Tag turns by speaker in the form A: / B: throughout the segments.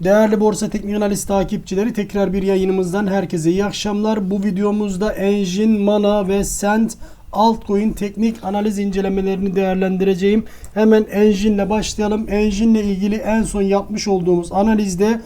A: Değerli Borsa Teknik Analiz takipçileri tekrar bir yayınımızdan herkese iyi akşamlar. Bu videomuzda Enjin, Mana ve Sent altcoin teknik analiz incelemelerini değerlendireceğim. Hemen Enjin ile başlayalım. Enjin ile ilgili en son yapmış olduğumuz analizde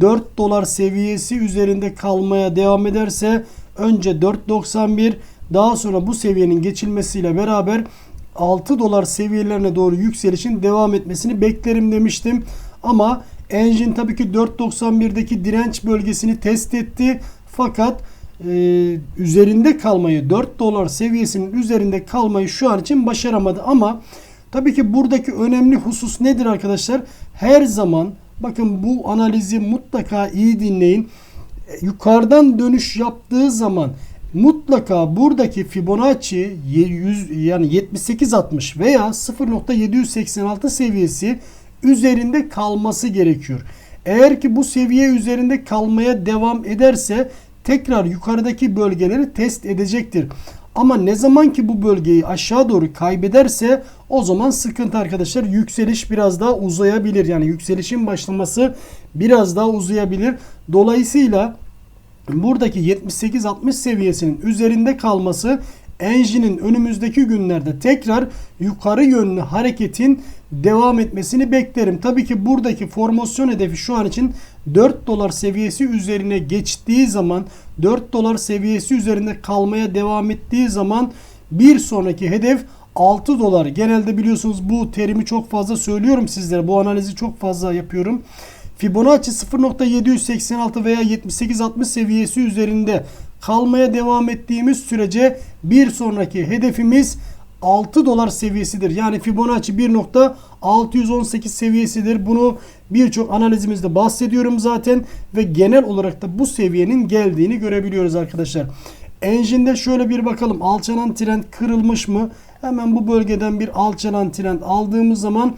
A: 4 dolar seviyesi üzerinde kalmaya devam ederse önce 4.91 daha sonra bu seviyenin geçilmesiyle beraber 6 dolar seviyelerine doğru yükselişin devam etmesini beklerim demiştim. Ama Engine tabii ki 4.91'deki direnç bölgesini test etti. Fakat e, üzerinde kalmayı 4 dolar seviyesinin üzerinde kalmayı şu an için başaramadı. Ama tabii ki buradaki önemli husus nedir arkadaşlar? Her zaman bakın bu analizi mutlaka iyi dinleyin. E, Yukarıdan dönüş yaptığı zaman mutlaka buradaki Fibonacci 100 yani 78.60 veya 0.786 seviyesi üzerinde kalması gerekiyor. Eğer ki bu seviye üzerinde kalmaya devam ederse tekrar yukarıdaki bölgeleri test edecektir. Ama ne zaman ki bu bölgeyi aşağı doğru kaybederse o zaman sıkıntı arkadaşlar. Yükseliş biraz daha uzayabilir. Yani yükselişin başlaması biraz daha uzayabilir. Dolayısıyla buradaki 78-60 seviyesinin üzerinde kalması Enjine'in önümüzdeki günlerde tekrar yukarı yönlü hareketin devam etmesini beklerim. Tabii ki buradaki formasyon hedefi şu an için 4 dolar seviyesi üzerine geçtiği zaman 4 dolar seviyesi üzerinde kalmaya devam ettiği zaman bir sonraki hedef 6 dolar. Genelde biliyorsunuz bu terimi çok fazla söylüyorum sizlere. Bu analizi çok fazla yapıyorum. Fibonacci 0.786 veya 78.60 seviyesi üzerinde kalmaya devam ettiğimiz sürece bir sonraki hedefimiz 6 dolar seviyesidir. Yani Fibonacci 1.618 seviyesidir. Bunu birçok analizimizde bahsediyorum zaten ve genel olarak da bu seviyenin geldiğini görebiliyoruz arkadaşlar. Enjine'de şöyle bir bakalım. Alçalan trend kırılmış mı? Hemen bu bölgeden bir alçalan trend aldığımız zaman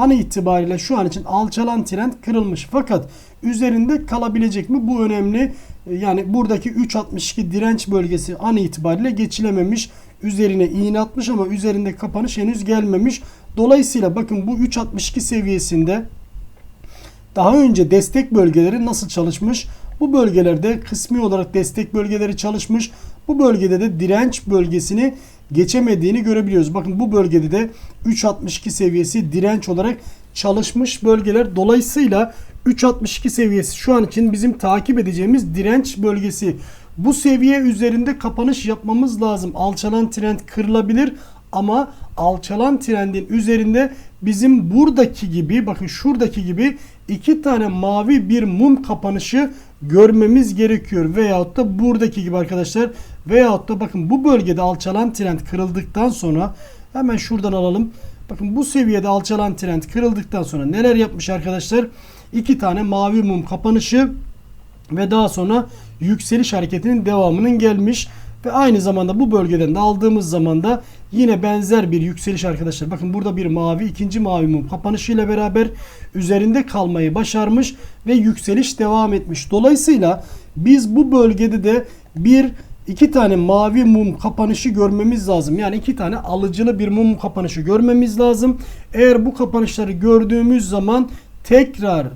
A: an itibariyle şu an için alçalan trend kırılmış. Fakat üzerinde kalabilecek mi? Bu önemli. Yani buradaki 3.62 direnç bölgesi an itibariyle geçilememiş. Üzerine iğne atmış ama üzerinde kapanış henüz gelmemiş. Dolayısıyla bakın bu 3.62 seviyesinde daha önce destek bölgeleri nasıl çalışmış? Bu bölgelerde kısmi olarak destek bölgeleri çalışmış. Bu bölgede de direnç bölgesini geçemediğini görebiliyoruz. Bakın bu bölgede de 3.62 seviyesi direnç olarak çalışmış bölgeler. Dolayısıyla 3.62 seviyesi şu an için bizim takip edeceğimiz direnç bölgesi. Bu seviye üzerinde kapanış yapmamız lazım. Alçalan trend kırılabilir ama alçalan trendin üzerinde bizim buradaki gibi bakın şuradaki gibi iki tane mavi bir mum kapanışı görmemiz gerekiyor. Veyahut da buradaki gibi arkadaşlar veyahut da bakın bu bölgede alçalan trend kırıldıktan sonra hemen şuradan alalım. Bakın bu seviyede alçalan trend kırıldıktan sonra neler yapmış arkadaşlar? İki tane mavi mum kapanışı ve daha sonra yükseliş hareketinin devamının gelmiş ve aynı zamanda bu bölgeden de aldığımız zaman da yine benzer bir yükseliş arkadaşlar. Bakın burada bir mavi ikinci mavi mum kapanışıyla beraber üzerinde kalmayı başarmış ve yükseliş devam etmiş. Dolayısıyla biz bu bölgede de bir iki tane mavi mum kapanışı görmemiz lazım. Yani iki tane alıcılı bir mum kapanışı görmemiz lazım. Eğer bu kapanışları gördüğümüz zaman tekrar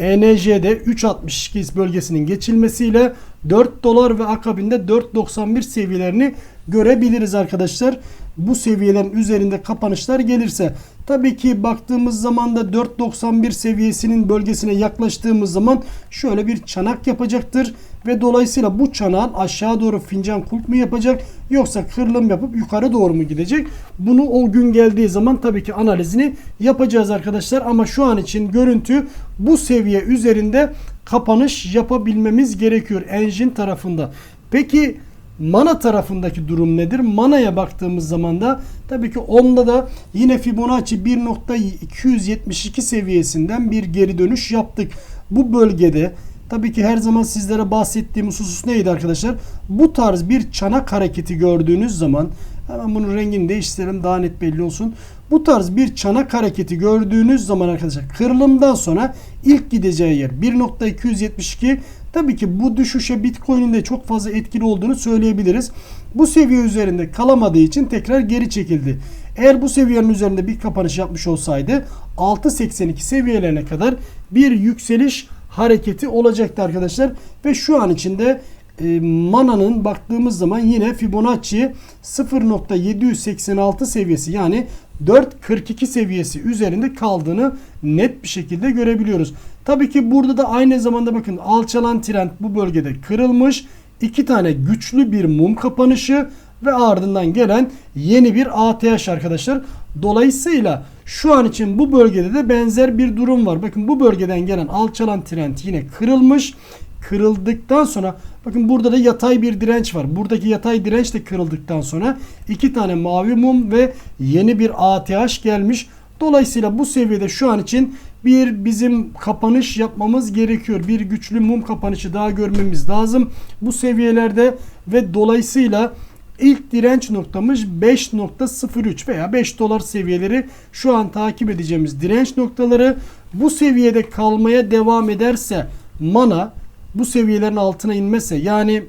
A: ENJ'de 3.62 bölgesinin geçilmesiyle 4 dolar ve akabinde 4.91 seviyelerini görebiliriz arkadaşlar. Bu seviyelerin üzerinde kapanışlar gelirse tabii ki baktığımız zaman da 4.91 seviyesinin bölgesine yaklaştığımız zaman şöyle bir çanak yapacaktır ve dolayısıyla bu çanağın aşağı doğru fincan kulp mu yapacak yoksa kırılım yapıp yukarı doğru mu gidecek? Bunu o gün geldiği zaman tabii ki analizini yapacağız arkadaşlar ama şu an için görüntü bu seviye üzerinde kapanış yapabilmemiz gerekiyor engine tarafında. Peki Mana tarafındaki durum nedir? Mana'ya baktığımız zaman da tabii ki onda da yine Fibonacci 1.272 seviyesinden bir geri dönüş yaptık. Bu bölgede tabii ki her zaman sizlere bahsettiğim husus neydi arkadaşlar? Bu tarz bir çanak hareketi gördüğünüz zaman hemen bunun rengini değiştirelim daha net belli olsun. Bu tarz bir çanak hareketi gördüğünüz zaman arkadaşlar kırılımdan sonra ilk gideceği yer 1.272 Tabii ki bu düşüşe Bitcoin'in de çok fazla etkili olduğunu söyleyebiliriz. Bu seviye üzerinde kalamadığı için tekrar geri çekildi. Eğer bu seviyenin üzerinde bir kapanış yapmış olsaydı 6.82 seviyelerine kadar bir yükseliş hareketi olacaktı arkadaşlar. Ve şu an içinde e, Mana'nın baktığımız zaman yine Fibonacci 0.786 seviyesi yani 4.42 seviyesi üzerinde kaldığını net bir şekilde görebiliyoruz. Tabii ki burada da aynı zamanda bakın alçalan trend bu bölgede kırılmış. iki tane güçlü bir mum kapanışı ve ardından gelen yeni bir ATH arkadaşlar. Dolayısıyla şu an için bu bölgede de benzer bir durum var. Bakın bu bölgeden gelen alçalan trend yine kırılmış. Kırıldıktan sonra bakın burada da yatay bir direnç var. Buradaki yatay direnç de kırıldıktan sonra iki tane mavi mum ve yeni bir ATH gelmiş. Dolayısıyla bu seviyede şu an için bir bizim kapanış yapmamız gerekiyor. Bir güçlü mum kapanışı daha görmemiz lazım bu seviyelerde ve dolayısıyla ilk direnç noktamız 5.03 veya 5 dolar seviyeleri şu an takip edeceğimiz direnç noktaları bu seviyede kalmaya devam ederse mana bu seviyelerin altına inmese yani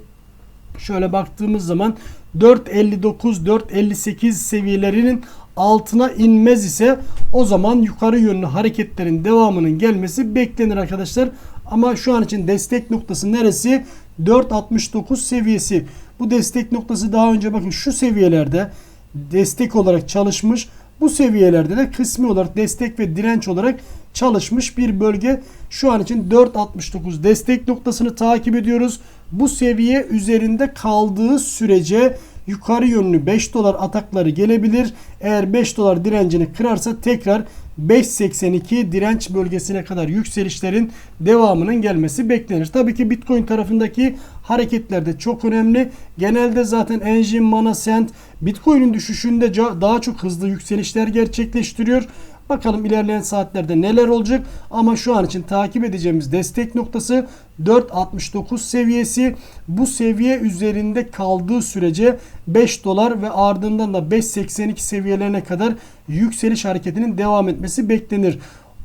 A: şöyle baktığımız zaman 4.59 4.58 seviyelerinin altına inmez ise o zaman yukarı yönlü hareketlerin devamının gelmesi beklenir arkadaşlar. Ama şu an için destek noktası neresi? 4.69 seviyesi. Bu destek noktası daha önce bakın şu seviyelerde destek olarak çalışmış. Bu seviyelerde de kısmi olarak destek ve direnç olarak çalışmış bir bölge. Şu an için 4.69 destek noktasını takip ediyoruz. Bu seviye üzerinde kaldığı sürece yukarı yönlü 5 dolar atakları gelebilir. Eğer 5 dolar direncini kırarsa tekrar 5.82 direnç bölgesine kadar yükselişlerin devamının gelmesi beklenir. Tabii ki Bitcoin tarafındaki hareketler de çok önemli. Genelde zaten Engine, Mana, Cent Bitcoin'in düşüşünde daha çok hızlı yükselişler gerçekleştiriyor. Bakalım ilerleyen saatlerde neler olacak. Ama şu an için takip edeceğimiz destek noktası 4.69 seviyesi. Bu seviye üzerinde kaldığı sürece 5 dolar ve ardından da 5.82 seviyelerine kadar yükseliş hareketinin devam etmesi beklenir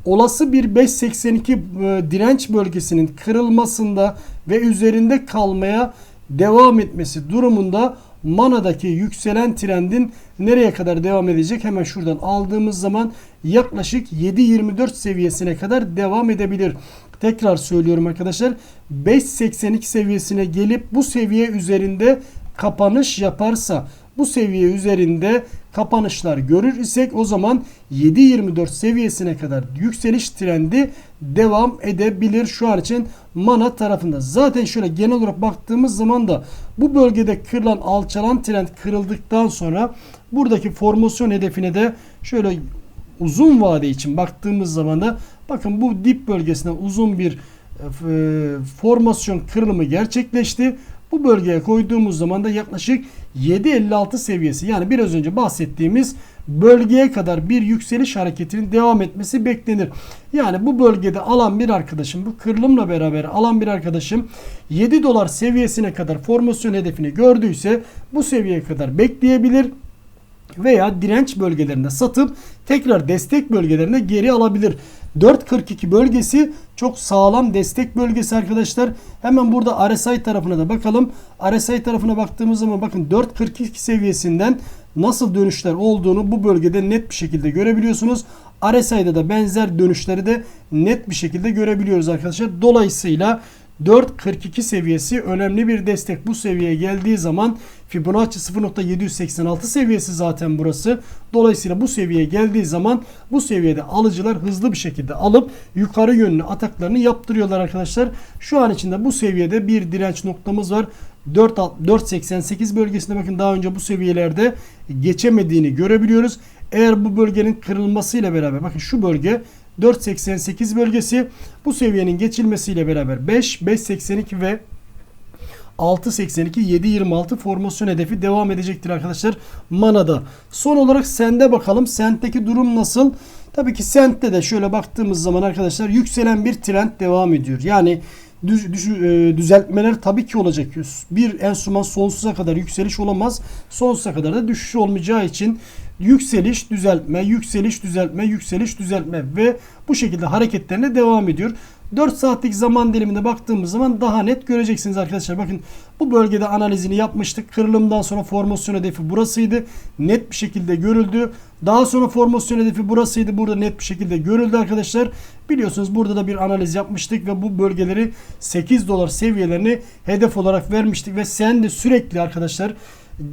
A: olası bir 5.82 e, direnç bölgesinin kırılmasında ve üzerinde kalmaya devam etmesi durumunda Mana'daki yükselen trendin nereye kadar devam edecek? Hemen şuradan aldığımız zaman yaklaşık 7.24 seviyesine kadar devam edebilir. Tekrar söylüyorum arkadaşlar. 5.82 seviyesine gelip bu seviye üzerinde kapanış yaparsa bu seviye üzerinde kapanışlar görür isek o zaman 7.24 seviyesine kadar yükseliş trendi devam edebilir şu an için mana tarafında. Zaten şöyle genel olarak baktığımız zaman da bu bölgede kırılan alçalan trend kırıldıktan sonra buradaki formasyon hedefine de şöyle uzun vade için baktığımız zaman da bakın bu dip bölgesine uzun bir e, formasyon kırılımı gerçekleşti. Bu bölgeye koyduğumuz zaman da yaklaşık 7.56 seviyesi yani biraz önce bahsettiğimiz bölgeye kadar bir yükseliş hareketinin devam etmesi beklenir. Yani bu bölgede alan bir arkadaşım bu kırılımla beraber alan bir arkadaşım 7 dolar seviyesine kadar formasyon hedefini gördüyse bu seviyeye kadar bekleyebilir veya direnç bölgelerinde satıp tekrar destek bölgelerine geri alabilir. 4.42 bölgesi çok sağlam destek bölgesi arkadaşlar. Hemen burada RSI tarafına da bakalım. RSI tarafına baktığımız zaman bakın 4.42 seviyesinden nasıl dönüşler olduğunu bu bölgede net bir şekilde görebiliyorsunuz. RSI'da da benzer dönüşleri de net bir şekilde görebiliyoruz arkadaşlar. Dolayısıyla 4.42 seviyesi önemli bir destek. Bu seviyeye geldiği zaman Fibonacci 0.786 seviyesi zaten burası. Dolayısıyla bu seviyeye geldiği zaman bu seviyede alıcılar hızlı bir şekilde alıp yukarı yönlü ataklarını yaptırıyorlar arkadaşlar. Şu an içinde bu seviyede bir direnç noktamız var. 4.88 bölgesinde bakın daha önce bu seviyelerde geçemediğini görebiliyoruz. Eğer bu bölgenin kırılmasıyla beraber bakın şu bölge 4.88 bölgesi bu seviyenin geçilmesiyle beraber 5, 5.82 ve 6.82 7.26 formasyon hedefi devam edecektir arkadaşlar Mana'da. Son olarak Sende bakalım. Sent'teki durum nasıl? Tabii ki Sent'te de şöyle baktığımız zaman arkadaşlar yükselen bir trend devam ediyor. Yani düz, düz, e, düzeltmeler tabii ki olacak. Bir enstrüman sonsuza kadar yükseliş olamaz. Sonsuza kadar da düşüş olmayacağı için yükseliş, düzeltme, yükseliş, düzeltme, yükseliş, düzeltme ve bu şekilde hareketlerine devam ediyor. 4 saatlik zaman diliminde baktığımız zaman daha net göreceksiniz arkadaşlar. Bakın bu bölgede analizini yapmıştık. Kırılımdan sonra formasyon hedefi burasıydı. Net bir şekilde görüldü. Daha sonra formasyon hedefi burasıydı. Burada net bir şekilde görüldü arkadaşlar. Biliyorsunuz burada da bir analiz yapmıştık ve bu bölgeleri 8 dolar seviyelerini hedef olarak vermiştik ve sen de sürekli arkadaşlar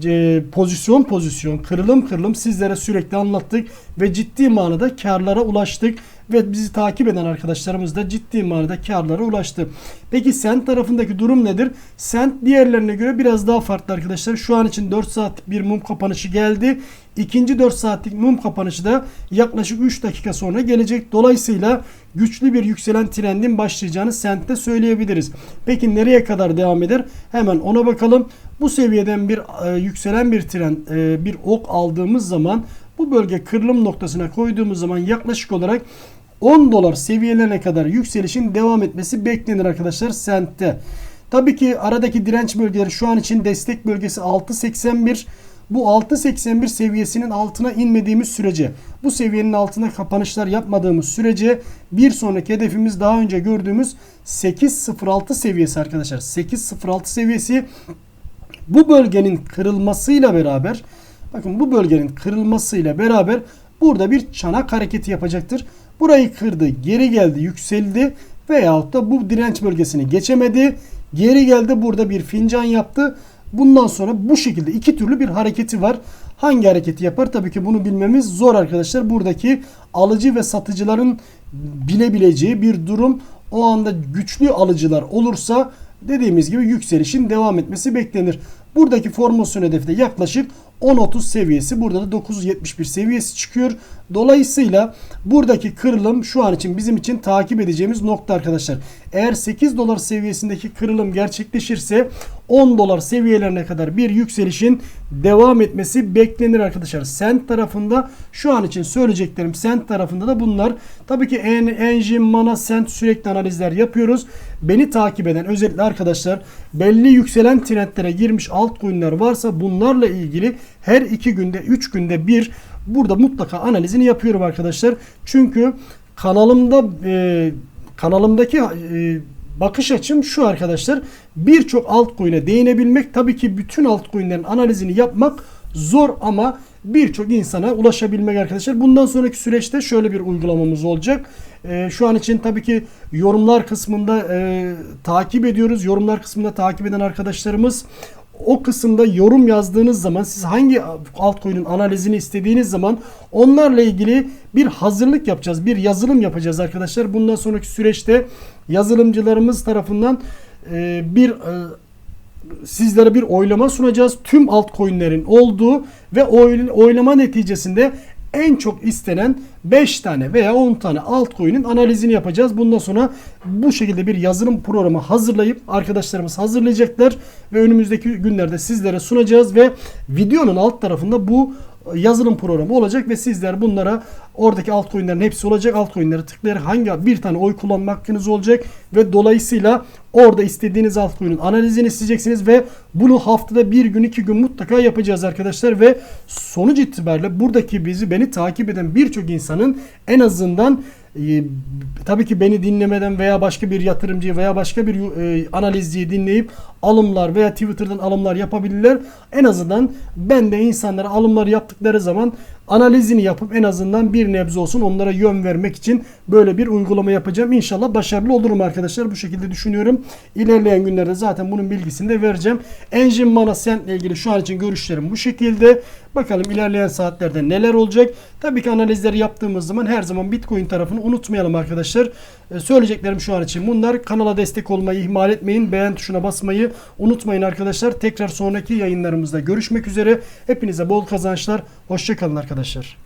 A: e, pozisyon pozisyon kırılım kırılım sizlere sürekli anlattık ve ciddi manada karlara ulaştık ve bizi takip eden arkadaşlarımız da ciddi manada karlara ulaştı. Peki sen tarafındaki durum nedir? Sen diğerlerine göre biraz daha farklı arkadaşlar. Şu an için 4 saatlik bir mum kapanışı geldi. İkinci 4 saatlik mum kapanışı da yaklaşık 3 dakika sonra gelecek. Dolayısıyla güçlü bir yükselen trendin başlayacağını sentte söyleyebiliriz. Peki nereye kadar devam eder? Hemen ona bakalım. Bu seviyeden bir e, yükselen bir trend, e, bir ok aldığımız zaman bu bölge kırılım noktasına koyduğumuz zaman yaklaşık olarak 10 dolar seviyelerine kadar yükselişin devam etmesi beklenir arkadaşlar sentte. Tabii ki aradaki direnç bölgeleri şu an için destek bölgesi 6.81. Bu 6.81 seviyesinin altına inmediğimiz sürece, bu seviyenin altına kapanışlar yapmadığımız sürece bir sonraki hedefimiz daha önce gördüğümüz 8.06 seviyesi arkadaşlar. 8.06 seviyesi bu bölgenin kırılmasıyla beraber bakın bu bölgenin kırılmasıyla beraber burada bir çanak hareketi yapacaktır. Burayı kırdı, geri geldi, yükseldi veyahut da bu direnç bölgesini geçemedi. Geri geldi burada bir fincan yaptı. Bundan sonra bu şekilde iki türlü bir hareketi var. Hangi hareketi yapar? Tabii ki bunu bilmemiz zor arkadaşlar. Buradaki alıcı ve satıcıların bilebileceği bir durum. O anda güçlü alıcılar olursa dediğimiz gibi yükselişin devam etmesi beklenir. Buradaki formasyon hedefi de yaklaşık 10.30 seviyesi. Burada da 9.71 seviyesi çıkıyor. Dolayısıyla buradaki kırılım şu an için bizim için takip edeceğimiz nokta arkadaşlar. Eğer 8 dolar seviyesindeki kırılım gerçekleşirse 10 dolar seviyelerine kadar bir yükselişin devam etmesi beklenir arkadaşlar. Sent tarafında şu an için söyleyeceklerim Sent tarafında da bunlar. Tabii ki Enjin, Mana, Sent sürekli analizler yapıyoruz. Beni takip eden özellikle arkadaşlar belli yükselen trendlere girmiş altcoin'ler varsa bunlarla ilgili her 2 günde 3 günde bir burada mutlaka analizini yapıyorum arkadaşlar. Çünkü kanalımda e, kanalımdaki e, bakış açım şu arkadaşlar. Birçok altcoin'e değinebilmek tabii ki bütün altcoin'lerin analizini yapmak zor ama birçok insana ulaşabilmek arkadaşlar. Bundan sonraki süreçte şöyle bir uygulamamız olacak. E, şu an için tabii ki yorumlar kısmında e, takip ediyoruz. Yorumlar kısmında takip eden arkadaşlarımız o kısımda yorum yazdığınız zaman siz hangi altcoin'in analizini istediğiniz zaman onlarla ilgili bir hazırlık yapacağız. Bir yazılım yapacağız arkadaşlar. Bundan sonraki süreçte yazılımcılarımız tarafından e, bir e, sizlere bir oylama sunacağız. Tüm altcoin'lerin olduğu ve oylama neticesinde en çok istenen 5 tane veya 10 tane altcoin'in analizini yapacağız. Bundan sonra bu şekilde bir yazılım programı hazırlayıp arkadaşlarımız hazırlayacaklar ve önümüzdeki günlerde sizlere sunacağız ve videonun alt tarafında bu yazılım programı olacak ve sizler bunlara oradaki altcoin'lerin hepsi olacak. Altcoin'lere tıklayarak hangi bir tane oy kullanma hakkınız olacak ve dolayısıyla orada istediğiniz altcoin'in analizini isteyeceksiniz ve bunu haftada bir gün iki gün mutlaka yapacağız arkadaşlar ve sonuç itibariyle buradaki bizi beni takip eden birçok insanın en azından e, tabii ki beni dinlemeden veya başka bir yatırımcıyı veya başka bir e, analizciyi dinleyip alımlar veya Twitter'dan alımlar yapabilirler. En azından ben de insanlara alımlar yaptıkları zaman analizini yapıp en azından bir nebze olsun onlara yön vermek için böyle bir uygulama yapacağım. İnşallah başarılı olurum arkadaşlar. Bu şekilde düşünüyorum. İlerleyen günlerde zaten bunun bilgisini de vereceğim. Engine Mana ile ilgili şu an için görüşlerim bu şekilde. Bakalım ilerleyen saatlerde neler olacak. Tabii ki analizleri yaptığımız zaman her zaman Bitcoin tarafını unutmayalım arkadaşlar. Ee, söyleyeceklerim şu an için bunlar. Kanala destek olmayı ihmal etmeyin. Beğen tuşuna basmayı unutmayın arkadaşlar. Tekrar sonraki yayınlarımızda görüşmek üzere. Hepinize bol kazançlar. Hoşçakalın arkadaşlar.